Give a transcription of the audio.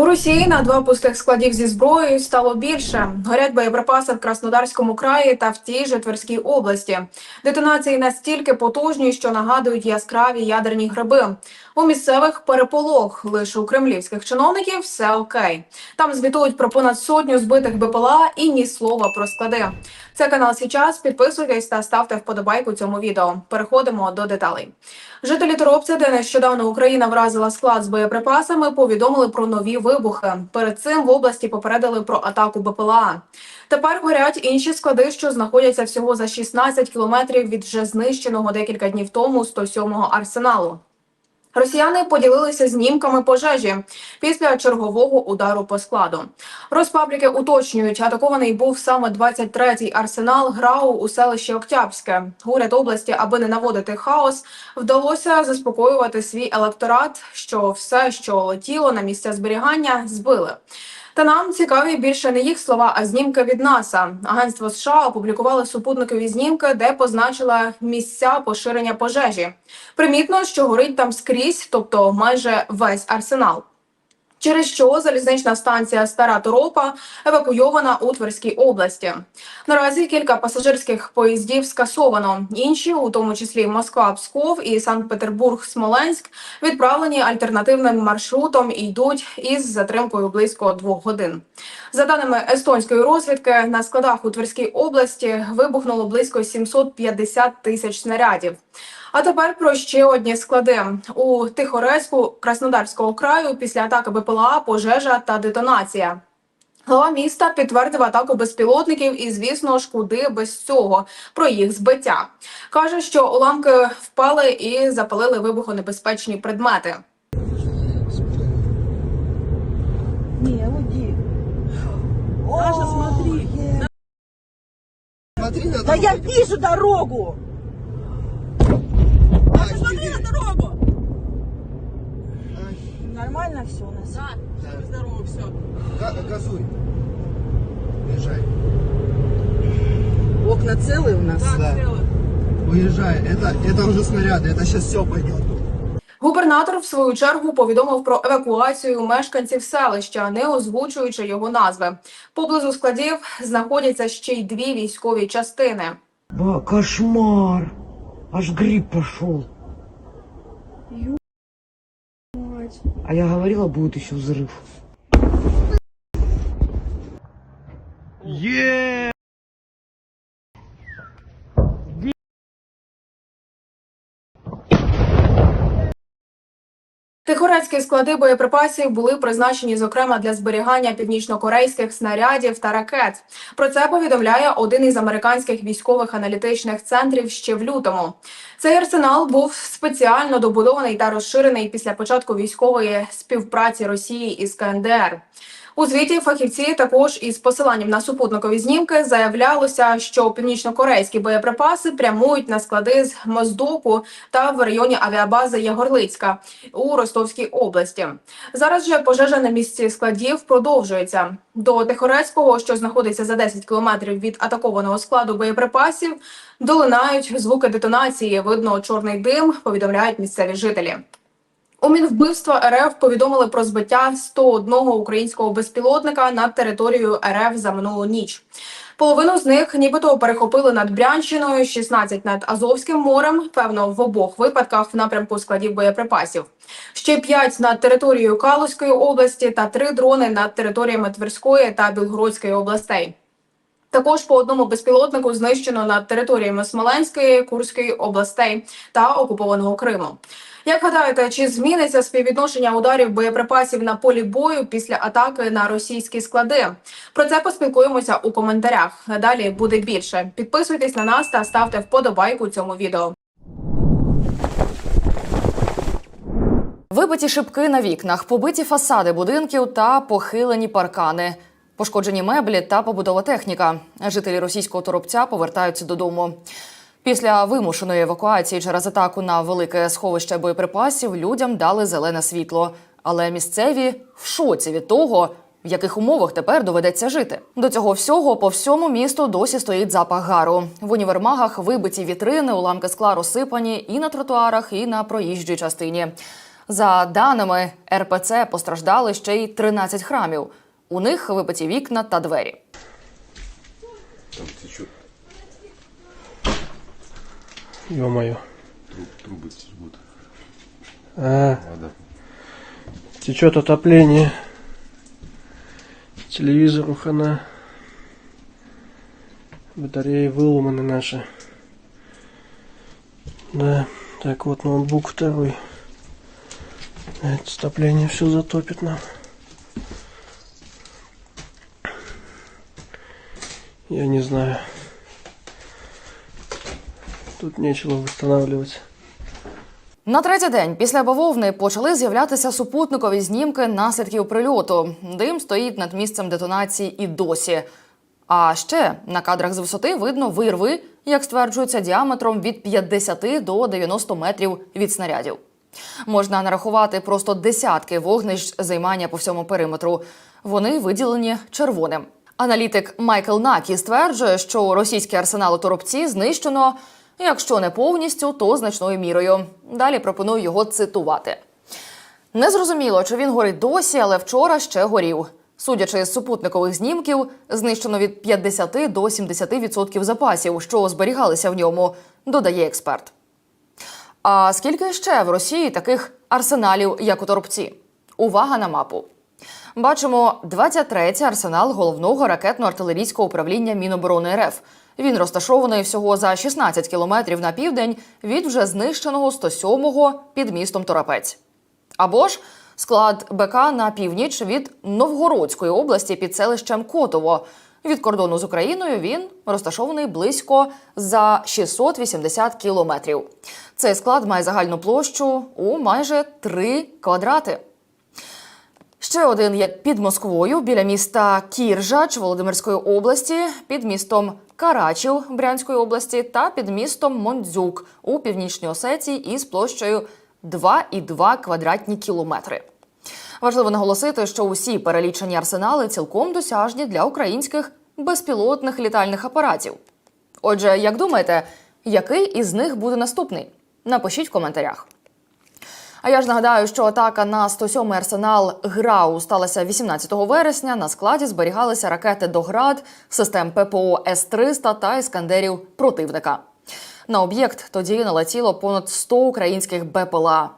У Росії на два пустих складів зі зброєю стало більше. Горять боєприпаси в Краснодарському краї та в тій же Тверській області. Детонації настільки потужні, що нагадують яскраві ядерні гриби. У місцевих переполох лише у кремлівських чиновників все окей. Там звітують про понад сотню збитих БПЛА і ні слова про склади. Це канал Січас. Підписуйтесь та ставте вподобайку цьому відео. Переходимо до деталей. Жителі Торопця, де нещодавно Україна вразила склад з боєприпасами, повідомили про нові вибухи. Перед цим в області попередили про атаку БПЛА. Тепер горять інші склади, що знаходяться всього за 16 кілометрів від вже знищеного декілька днів тому 107-го арсеналу. Росіяни поділилися знімками пожежі після чергового удару по складу. Розпабліки уточнюють, атакований був саме 23-й арсенал ГРАУ у селищі Октябрське. Уряд області, аби не наводити хаос, вдалося заспокоювати свій електорат, що все, що летіло на місця зберігання, збили. Та нам цікаві більше не їх слова, а знімки від НАСА. Агентство США опублікувало супутникові знімки, де позначила місця поширення пожежі. Примітно, що горить там скрізь, тобто майже весь арсенал. Через що залізнична станція Стара Торопа евакуйована у Тверській області. Наразі кілька пасажирських поїздів скасовано. Інші, у тому числі Москва, Псков і Санкт-Петербург, Смоленськ, відправлені альтернативним маршрутом і йдуть із затримкою близько двох годин. За даними естонської розвідки, на складах у Тверській області вибухнуло близько 750 тисяч снарядів. А тепер про ще одні склади у Тихорецьку Краснодарського краю після атаки БПЛА, пожежа та детонація. Глава міста підтвердив атаку безпілотників і, звісно ж, куди без цього про їх збиття. каже, що уламки впали і запалили вибухонебезпечні предмети. Уйди. Даша, смотри. Смотри я вижу дорогу Даша, смотри на дорогу. Нормально все у нас? Да, Да. здорово, все. Га- Газуй. Уезжай. Окна целые у нас? Да. Уезжай. Это, это уже снаряды. Это сейчас все пойдет. Губернатор в свою чергу повідомив про евакуацію мешканців селища, не озвучуючи його назви. Поблизу складів знаходяться ще й дві військові частини. Ба, кошмар. Аж гриб пошел. А я говорила, будет еще взрыв. Тихорецькі склади боєприпасів були призначені зокрема для зберігання північнокорейських снарядів та ракет. Про це повідомляє один із американських військових аналітичних центрів ще в лютому. Цей арсенал був спеціально добудований та розширений після початку військової співпраці Росії із КНДР. У звіті фахівці також із посиланням на супутникові знімки заявлялося, що північнокорейські боєприпаси прямують на склади з Моздоку та в районі авіабази Ягорлицька у Ростовській області. Зараз же пожежа на місці складів продовжується. До Тихорецького, що знаходиться за 10 кілометрів від атакованого складу боєприпасів, долинають звуки детонації. Видно чорний дим, повідомляють місцеві жителі. У Мінвбивства РФ повідомили про збиття 101 українського безпілотника над територією РФ за минулу ніч. Половину з них нібито перехопили над Брянщиною, 16 над Азовським морем, певно, в обох випадках в напрямку складів боєприпасів. Ще 5 над територією Калузької області та 3 дрони над територіями Тверської та Білгородської областей. Також по одному безпілотнику знищено над територіями Смоленської, Курської областей та окупованого Криму. Як гадаєте, чи зміниться співвідношення ударів боєприпасів на полі бою після атаки на російські склади? Про це поспілкуємося у коментарях. Далі буде більше. Підписуйтесь на нас та ставте вподобайку цьому відео. Вибиті шибки на вікнах, побиті фасади будинків та похилені паркани, пошкоджені меблі та побутова техніка. Жителі російського торопця повертаються додому. Після вимушеної евакуації через атаку на велике сховище боєприпасів людям дали зелене світло. Але місцеві в шоці від того, в яких умовах тепер доведеться жити. До цього всього по всьому місту досі стоїть запах гару. В універмагах вибиті вітрини, уламки скла розсипані і на тротуарах, і на проїжджій частині. За даними РПЦ, постраждали ще й 13 храмів. У них вибиті вікна та двері. Там течет Ё-моё. труб, трубы текут. А, Вода. течет отопление. Телевизору хана. Батареи выломаны наши. Да, так вот ноутбук второй. Это отопление все затопит нам. Я не знаю. Тут нечего восстанавливать. На третій день після бавовни почали з'являтися супутникові знімки наслідків прильоту. Дим стоїть над місцем детонації і досі. А ще на кадрах з висоти видно вирви, як стверджується, діаметром від 50 до 90 метрів від снарядів. Можна нарахувати просто десятки вогнищ займання по всьому периметру. Вони виділені червоним. Аналітик Майкл Накі стверджує, що російський арсенал Торопці знищено, якщо не повністю, то значною мірою. Далі пропоную його цитувати. Незрозуміло, чи він горить досі, але вчора ще горів. Судячи з супутникових знімків, знищено від 50 до 70% запасів, що зберігалися в ньому, додає експерт. А скільки ще в Росії таких арсеналів, як у Торопці? Увага на мапу. Бачимо 23-й арсенал головного ракетно-артилерійського управління Міноборони РФ. Він розташований всього за 16 кілометрів на південь від вже знищеного 107-го під містом Торопець. Або ж склад БК на північ від Новгородської області під селищем Котово. Від кордону з Україною він розташований близько за 680 кілометрів. Цей склад має загальну площу у майже 3 квадрати. Ще один є під Москвою біля міста Кіржач Володимирської області, під містом Карачів Брянської області та під містом Мондзюк у північній Осетії із площею 2,2 квадратні кілометри. Важливо наголосити, що усі перелічені арсенали цілком досяжні для українських безпілотних літальних апаратів. Отже, як думаєте, який із них буде наступний? Напишіть в коментарях. А я ж нагадаю, що атака на 107-й арсенал ГРАУ сталася 18 вересня. На складі зберігалися ракети «Доград», систем ППО С-300 та іскандерів противника. На об'єкт тоді налетіло понад 100 українських БПЛА.